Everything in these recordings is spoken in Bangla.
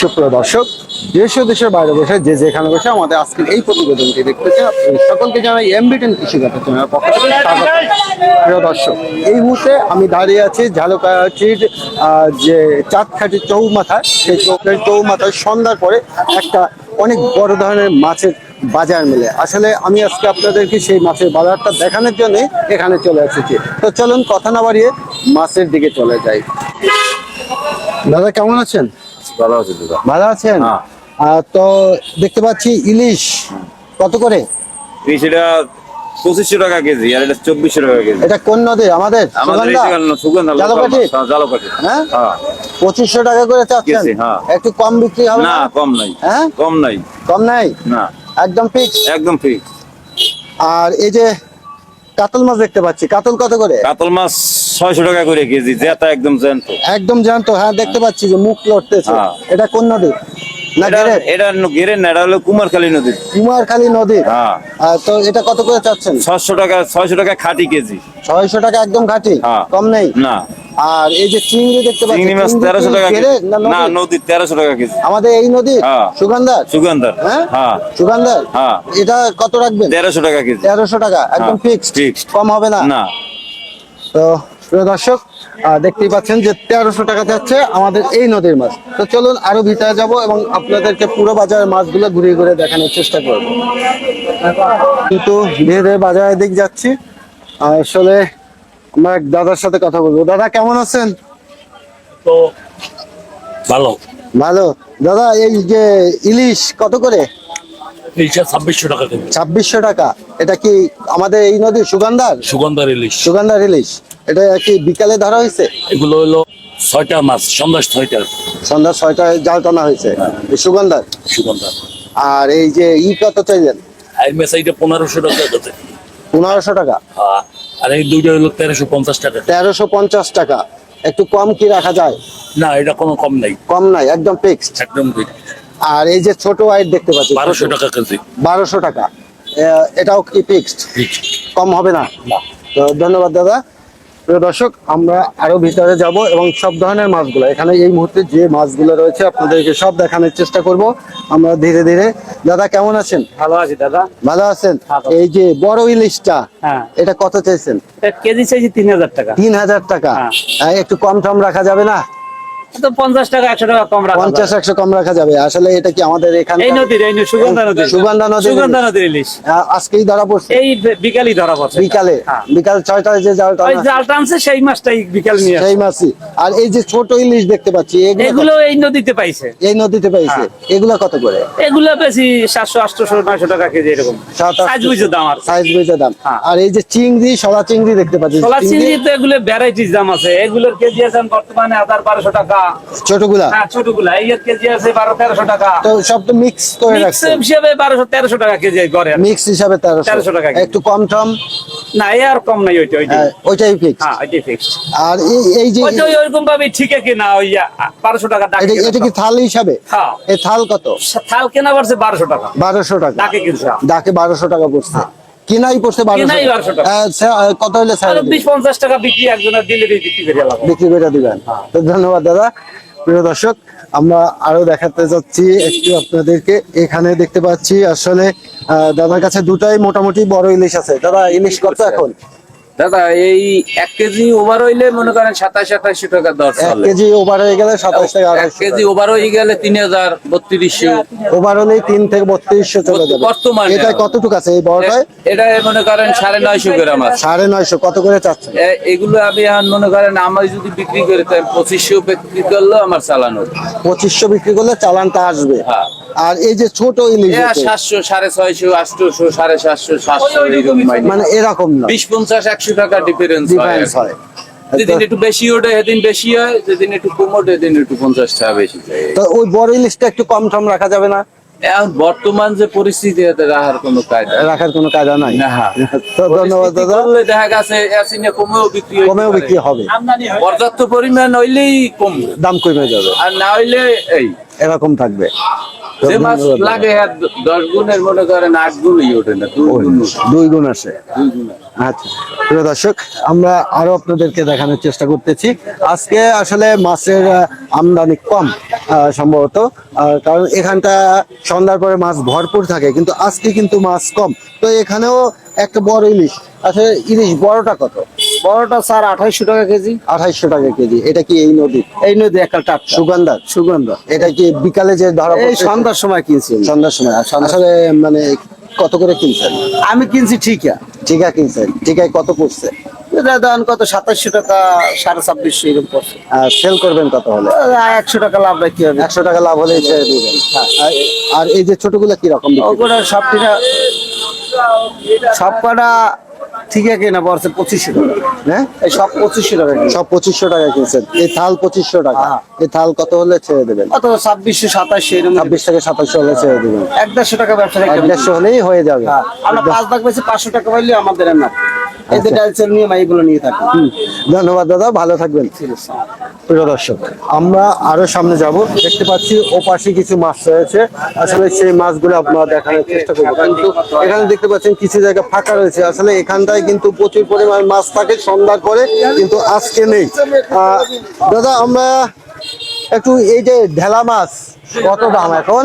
সুপ্রিয় দর্শক, দেশ ও দেশের বাইরে বসে যে যেখানে বসে আমাদের আজকের এই প্রতিবেদনটি দেখতেছেন আপনাদের সকলকে জানাই এমবিটেন কৃষিগত চ্যানেলের পক্ষ থেকে স্বাগত। প্রিয় দর্শক, এই মুহূর্তে আমি দাঁড়িয়ে আছি ঝালকাঠির যে চাঁদখাটি চৌমাথা সেই চৌকাঠি চৌমাথায় সন্ধ্যার পরে একটা অনেক বড় ধরনের মাছের বাজার মেলে। আসলে আমি আজকে আপনাদেরকে সেই মাছের বাজারটা দেখানোর জন্য এখানে চলে এসেছি। তো চলুন, কথা না বাড়িয়ে মাছের দিকে চলে যাই। দাদা, কেমন আছেন? ভালো আছে দাদা। ভালো আছেন? হ্যাঁ। তো দেখতে পাচ্ছি ইলিশ। কত করে? এটা পঁচিশশো টাকা কেজি আর এটা চব্বিশশো টাকা কেজি। এটা কোন নদী? আমাদের? হ্যাঁ, হ্যাঁ? হ্যাঁ। পঁচিশশো টাকা করে চাচ্ছেন। একটু কম বিক্রি হবে না না? কম নাই। হ্যাঁ? কম নাই। কম নাই? না। একদম ফিক্স একদম ফিক্স আর এই যে কাতল মাছ দেখতে পাচ্ছি। কাতল কত করে? কাতল মাছ ছয়শো টাকা করে কেজি জেতা একদম জ্যান্ত। একদম জানতো হ্যাঁ দেখতে পাচ্ছি যে মুখ লড়তেছে। হ্যাঁ। এটা কোন নদী? না এটা গেরে না এটা হলো কুমারখালী নদী। কুমারখালী নদী? হ্যাঁ। তো এটা কত করে চাচ্ছেন? ছয়শো টাকা ছয়শো টাকা খাটি কেজি। ছয়শো টাকা একদম ঘাটি হ্যাঁ। কম নেই? না। আর এই যে চিংড়ি দেখতে পাচ্ছি চিংড়ি মাছ টাকা কেজি? না নদী? নদী তেরোশো টাকা কেজি। আমাদের এই নদী? হ্যাঁ। সুগন্ধার? সুগন্ধার। হ্যাঁ? হ্যাঁ। সুগন্ধার? হ্যাঁ। এটা কত রাখবেন? তেরোশো টাকা কেজি। তেরোশো টাকা একদম হ্যাঁ, ফিক্সড কম হবে না? না। তো প্রিয় দর্শক দেখতেই পাচ্ছেন যে তেরোশো টাকা যাচ্ছে আমাদের এই নদীর মাছ। তো চলুন আরও ভিতরে যাব এবং আপনাদেরকে পুরো বাজারের মাছগুলো ঘুরিয়ে ঘুরে দেখানোর চেষ্টা করব। কিন্তু ধীরে ধীরে বাজারের দিক যাচ্ছি। আসলে আমরা এক দাদার সাথে কথা বলব। দাদা কেমন আছেন? তো ভালো। ভালো। দাদা এই যে ইলিশ কত করে? ছাব্বিশশো টাকা ছাব্বিশশো টাকা। এটা কি আমাদের এই নদী সুগন্ধার? সুগন্ধার ইলিশ। সুগন্ধার ইলিশ। এটা কি বিকালে ধরা হয়েছে? এগুলো হলো ছয়টা মাছ সন্ধ্যা ছয়টার সন্ধ্যা ছয়টায় জাল টানা হয়েছে। সুগন্ধার? সুগন্ধার। আর এই যে ই কত চাইলেন? এই মেস এইটা পনেরোশো টাকা দেবে পনেরোশো টাকা? হ্যাঁ। আর এই দুইটা হলো তেরোশো পঞ্চাশ টাকা। তেরোশো পঞ্চাশ টাকা। একটু কম কি রাখা যায়? না এটা কোনো কম নাই। কম নাই একদম ফিক্সড একদম আর এই যে ছোট ওয়াইট দেখতে পাচ্ছি। বারোশো টাকা কেজি। বারোশো টাকা। এটাও কি ফিক্সড কম হবে না। তো ধন্যবাদ দাদা। প্রিয় দর্শক আমরা আরও ভিতরে যাব এবং সব ধরনের মাছগুলো এখানে এই মুহূর্তে যে মাছগুলো রয়েছে আপনাদেরকে সব দেখানোর চেষ্টা করব। আমরা ধীরে ধীরে দাদা কেমন আছেন? ভালো আছি দাদা। ভালো আছেন? এই যে বড় ইলিশটা হ্যাঁ। এটা কত চাইছেন? এটা কেজি চাইছি তিন হাজার টাকা। তিন হাজার টাকা। হ্যাঁ। একটু কম টম রাখা যাবে না? তো পঞ্চাশ টাকা একশো টাকা কম রাখা পঞ্চাশ যাবে। একশো কম রাখা যাবে। আসলে এটা কি আমাদের এখানে এই নদীর এই সুগন্ধা নদীর। সুগন্ধা নদীর সুগন্ধা নদীর ইলিশ। আজকেই ধরা পড়ছে। এই বিকালই ধরা পড়ছে। বিকালে। হ্যাঁ। বিকাল ছয়টায় যে জাল টানা জাল টানছে সেই মাছটাই বিকাল নিয়ে সেই মাছই আর এই যে ছোট ইলিশ দেখতে পাচ্ছি এগুলো এই নদীতে পাইছে। এই নদীতে পাইছে। হ্যাঁ। এগুলো কত করে? এগুলো বেশি সাতশো আটশো নয়শো টাকা কেজি এরকম। সাইজ বুঝে দাম আর সাইজ বুঝে দাম। হ্যাঁ। আর এই যে চিংড়ি সলা চিংড়ি দেখতে পাচ্ছি। ছোলা চিংড়ি তো এগুলো ভ্যারাইটিস দাম আছে। এগুলোর কেজি আছে বর্তমানে হাজার বারোশো টাকা ছোটগুলা? হ্যাঁ ছোটগুলা। এই কেজি আছে বারো তেরোশো টাকা। তো সব তো মিক্স করে Mix রাখছে? হিসেবে বারোশো টাকা কেজি গড়ে মিক্স হিসাবে 1300 টাকা একটু কম টম? না আর কম নাই ওইটা ওইটা ওইটাই ফিক্স হ্যাঁ ওইটাই ফিক্সড আর এই এই যে ওই ওইরকম ভাবে ঠিক কিনা ওই বারোশো টাকা ডাকে এটা কি থাল হিসাবে? হ্যাঁ। এই থাল কত? থাল কেনা পড়ছে টাকা। টাকা। ডাকে কিনছে ডাকে টাকা পড়ছে কিনাই পড়ছে বারোশো কিনাই 1200 টাকা। হ্যাঁ, কত হলে বিশ পঞ্চাশ টাকা বিক্রি একজনের দিলে বিক্রি করে বিক্রি করে দিবেন। তো ধন্যবাদ দাদা। প্রিয় দর্শক আমরা আরও দেখাতে যাচ্ছি একটু আপনাদেরকে। এখানে দেখতে পাচ্ছি আসলে দাদার কাছে দুটাই মোটামুটি বড় ইলিশ আছে। দাদা ইলিশ কত এখন? দাদা এই এক কেজি ওভার হইলে মনে করেন সাতাশ আঠাশশো টাকা দর এক কেজি ওভার হয়ে গেলে সাতাশ এক কেজি ওভার হয়ে গেলে তিন হাজার বত্রিশশো। ওভার হলেই তিন থেকে বত্রিশশো চলে যাবে। বর্তমানে। এটা কতটুকু আছে এই বড়টায়? এটা মনে করেন সাড়ে নয়শো গ্রাম আছে। সাড়ে নয়শো কত করে এগুলো আমি এখন মনে করেন আমি যদি বিক্রি করি তাই পঁচিশশো বিক্রি করলেও আমার চালানো পঁচিশশো বিক্রি করলে চালানটা আসবে। হ্যাঁ। আর এই যে ছোট ইলিশ সাতশো সাড়ে ছয়শো আটশোশো সাড়ে সাতশো সাতশো মানে এরকম না। বিশ পঞ্চাশ একশো টাকা ডিফারেন্স হয়। ডিফারেন্স হয়। যেদিন একটু বেশি ওঠে সেদিন বেশি হয় যেদিন একটু কম ওঠে সেদিন একটু পঞ্চাশ টাকা বেশি যায়। তো ওই বড় ইলিশটা একটু কম টম রাখা যাবে না? এখন বর্তমান যে পরিস্থিতি এতে রাখার কোনো কায়দা রাখার কোনো কায়দা নাই? না। তো ধন্যবাদ দাদা। দেখা গেছে এসিনে কমেও বিক্রি কমেও বিক্রি হবে। পর্যাপ্ত পরিমাণ হইলেই কম দাম কমে যাবে। আর না হইলে এই এরকম থাকবে। যে মাছ লাগে দশ গুণের মনে করেন আট গুণই ওঠে না দুই গুণ আসে। আচ্ছা প্রিয় দর্শক আমরা আরও আপনাদেরকে দেখানোর চেষ্টা করতেছি। আজকে আসলে মাছের আমদানি কম। সম্ভবত। কারণ এখানটা সন্ধ্যার পরে মাছ ভরপুর থাকে কিন্তু আজকে কিন্তু মাছ কম। তো এখানেও একটা বড় ইলিশ। আচ্ছা ইলিশ বড়টা কত? বড়টা স্যার আঠাইশশো টাকা কেজি। আঠাইশশো টাকা কেজি। এটা কি এই নদী? এই নদী একটা টাটকা। সুগন্ধা? সুগন্ধা। এটা কি বিকালে যে ধরা? সন্ধ্যার সময় কিনছি। সন্ধ্যার সময়। আসলে মানে কত করে কিনছেন? আমি কিনছি ঠিকা। ঠিকা কিনছেন। টিকায় কত পড়ছে? দাম কত সাতাশশো টাকা সাড়ে ছাব্বিশশো এরকম পড়ছে। আর সেল করবেন কত হলে? একশো টাকা লাভ রাখতে হবে। একশো টাকা লাভ হলে দিবেন আর- এই যে ছোটগুলো কি রকম ওগুলো সব টিকা সব কটা ঠিকা কেনা পড়ছে পঁচিশশো টাকা। হ্যাঁ? এই সব পঁচিশশো টাকা সব পঁচিশশো টাকা কিনছেন। এই থাল পঁচিশশো টাকা। হ্যাঁ। এই থাল কত হলে ছেড়ে দেবেন? কত ছাব্বিশশো সাতাশশো এরকম। ছাব্বিশ থেকে সাতাশশো হলে ছেড়ে দেবেন। এক দেড়শো টাকা ব্যবসা এক দেড়শো হলেই হয়ে যাবে। হ্যাঁ, আমরা পাঁচ ভাগ বেশি পাঁচশো টাকা পাইলে আমাদের না। এই যে নিয়ে এইগুলো নিয়ে থাকি। ধন্যবাদ দাদা ভালো থাকবেন। প্রিয় দর্শক আমরা আরও সামনে যাব। দেখতে পাচ্ছি ও পাশে কিছু মাছ রয়েছে। আসলে সেই মাছগুলো আপনারা দেখানোর চেষ্টা করব। কিন্তু এখানে দেখতে পাচ্ছেন কিছু জায়গা ফাঁকা রয়েছে। আসলে এখানটায় কিন্তু প্রচুর পরিমাণ মাছ থাকে সন্ধ্যার পরে কিন্তু আজকে নেই। দাদা আমরা একটু এই যে ঢেলা মাছ কত দাম এখন?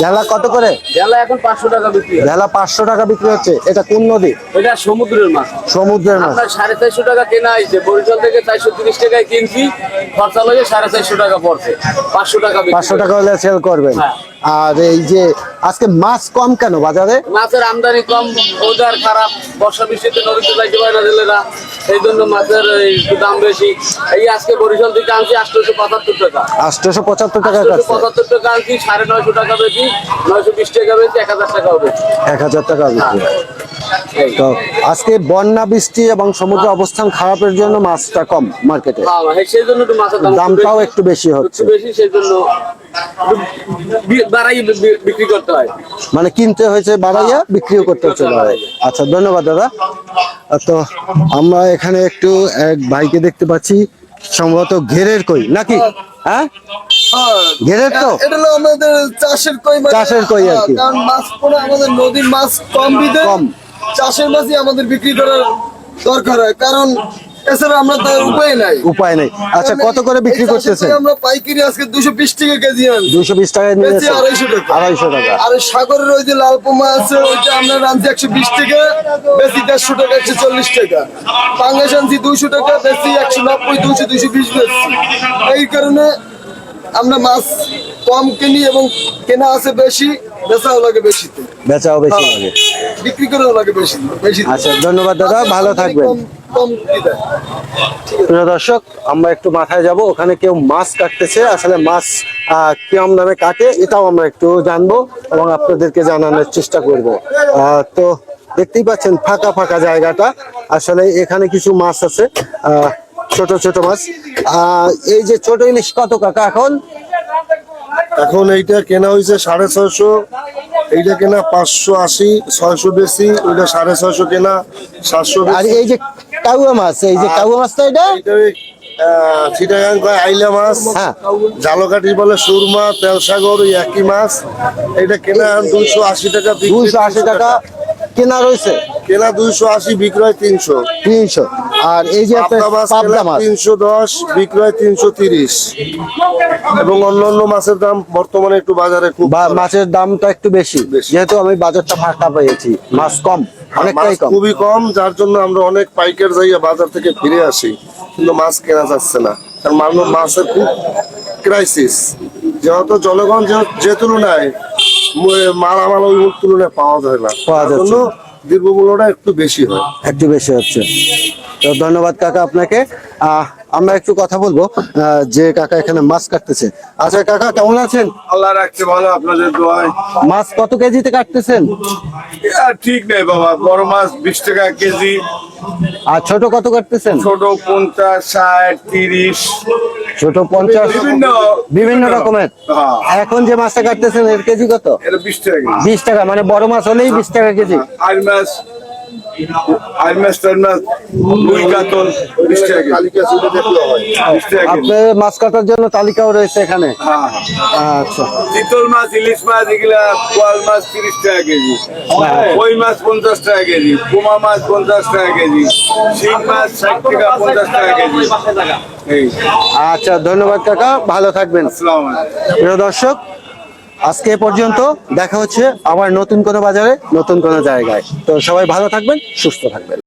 ঢেলা কত করে? জেলা এখন পাঁচশো টাকা বিক্রি। ঢেলা পাঁচশো টাকা বিক্রি হচ্ছে। এটা কোন নদী? এটা সমুদ্রের মাছ। সমুদ্রের মাছ। সাড়ে চারশো টাকা কেনা হয়েছে বরিশাল থেকে চারশো তিরিশ টাকায় কিনছি খরচা লাগে সাড়ে চারশো টাকা পড়ছে। পাঁচশো টাকা পাঁচশো টাকা হলে সেল করবেন। হ্যাঁ। আর এই যে আজকে মাছ কম কেন বাজারে? মাছের আমদানি কম ওদের খারাপ বর্ষা বৃষ্টিতে নদীতে যাইতে পারে না জেলেরা সেই জন্য মাছের দাম বেশি। এই আজকে বরিশাল থেকে আনছি আটশোশো পঁচাত্তর টাকা। আটশোশো পঁচাত্তর টাকা আটশোশো টাকা আনছি সাড়ে নয়শো টাকা বেশি নয়শো বিশ টাকা বেশি এক হাজার টাকা হবে এক হাজার টাকা বিক্রি তো আজকে বন্যা বৃষ্টি এবং সমুদ্র অবস্থান খারাপের জন্য মাছটা কম মার্কেটে। হ্যাঁ, হ্যাঁ, সেই জন্য দামটাও একটু বেশি। হচ্ছে। বেশি সেই জন্য বিক্রি করতে হয়। মানে কিনতে হয়েছে বাড়াইয়া বিক্রিও করতে হচ্ছে। আচ্ছা ধন্যবাদ দাদা। তো আমরা এখানে একটু এক ভাইকে দেখতে পাচ্ছি সম্ভবত ঘেরের কই নাকি? হ্যাঁ? ঘেরের তো? এটা হলো আমাদের চাষের কই মানে- চাষের কই আর কি। কারণ মাছ পড়ে আমাদের নদীর মাছ কম বিদে কম। চাষের মাছই আমাদের বিক্রি করার দরকার হয়। কারণ এছাড়া আমরা তো উপায় নাই। উপায় নেই। আচ্ছা কত করে বিক্রি করতেছেন? আমরা পাইকারি আজকে দুশো বিশ টাকা কেজি আনছি। দুশো বিশ টাকায় বেশি নিয়েছেন আড়াইশো টাকা। আড়াইশো টাকা। আর সাগরের ওই যে লাল পোমা আছে ওইটা আমরা আনছি একশো বিশ টাকা বেশি দেড়শো টাকা একশো চল্লিশ টাকা। বাংলাদেশ আনছি দুইশো টাকা বেশি একশো নব্বই দুইশো দুইশো বিশ বেশি এই কারণে আমরা মাছ কম কিনি এবং কেনা আছে বেশি বেচাও লাগে বেশিতে। বেচাও বেশি লাগে। বিক্রি করেও লাগে বেশি বেশি। আচ্ছা ধন্যবাদ দাদা ভালো থাকবেন। প্রিয় দর্শক আমরা একটু মাথায় যাব ওখানে কেউ মাছ কাটতেছে আসলে মাছ আহ, কিরম দামে কাটে এটাও আমরা একটু জানব এবং আপনাদেরকে জানানোর চেষ্টা করব। আহ, তো দেখতেই পাচ্ছেন ফাঁকা ফাঁকা জায়গাটা আসলে এখানে কিছু মাছ আছে আহ, ছোট ছোট মাছ। এই যে ছোট ইলিশ কত কাকা এখন? এখন এইটা কেনা হয়েছে সাড়ে ছয়শো। এইটা কেনা পাঁচশো আশি ছয়শো বেশি ওইটা সাড়ে ছয়শো কেনা সাতশো আর এই যে কাউয়া মাছ এই যে কাউয়া মাছটা এটা? চিটাগাং কয় আইলা মাছ। হ্যাঁ। জালকাঠি বলে সুরমা তেলসাগর ওই একই মাছ। এটা কেনা দুইশো আশি টাকা দুইশো আশি টাকা কেনা রয়েছে? কেনা দুইশো আশি বিক্রয় তিনশো। তিনশো। আর এই যে পাবদা মাছ তিনশো দশ বিক্রয় তিনশো তিরিশ। এবং অন্যান্য মাছের দাম বর্তমানে একটু বাজারে খুব মাছের দামটা একটু বেশি। যেহেতু আমি বাজারটা ফাঁকা পেয়েছি মাছ কম অনেকটাই কম। খুবই কম যার জন্য আমরা অনেক পাইকার যাইয়া বাজার থেকে ফিরে আসি কিন্তু মাছ কেনা যাচ্ছে না। কারণ মানুষ মাছের খুব ক্রাইসিস যেহেতু জনগণ যে- তুলনায় মালামাল ওই তুলনায় পাওয়া যায় না। পাওয়া যাচ্ছে। জন্য দ্রব্যমূল্যটা একটু বেশি হয়। একটু বেশি হচ্ছে। তো ধন্যবাদ কাকা আপনাকে। আমরা একটু কথা বলব যে কাকা এখানে মাছ কাটতেছে। আচ্ছা কাকা কেমন আছেন? আল্লাহ রাখছে ভালো আপনাদের দোয়ায়। মাছ কত কেজিতে কাটতেছেন? ঠিক নেই বাবা বড় মাছ বিশ টাকা কেজি। আর ছোট কত কাটতেছেন? ছোট পঞ্চাশ ষাট তিরিশ। ছোট পঞ্চাশ বিভিন্ন বিভিন্ন রকমের। হ্যাঁ। এখন যে মাছটা কাটতেছেন এর কেজি কত? বিশ টাকা বিশ টাকা মানে বড় মাছ হলেই বিশ টাকা কেজি। আর মাছ আর মাছ টার মাছ রুই কাতল বিশ টাকা হয়। আপনার মাছ কাটার জন্য তালিকাও রয়েছে এখানে? হ্যাঁ আচ্ছা। চিতল মাছ ইলিশ মাছ এগুলা কোয়াল মাছ তিরিশ টাকা কেজি। কই মাছ পঞ্চাশ টাকা কেজি। কুমা মাছ পঞ্চাশ টাকা কেজি। শিং মাছ ষাট টাকা পঞ্চাশ টাকা কেজি। এই। আচ্ছা ধন্যবাদ কাকা। ভালো থাকবেন। প্রিয় দর্শক আজকে পর্যন্ত দেখা হচ্ছে আবার নতুন কোনো বাজারে, নতুন কোনো জায়গায়। তো সবাই ভালো থাকবেন, সুস্থ থাকবেন।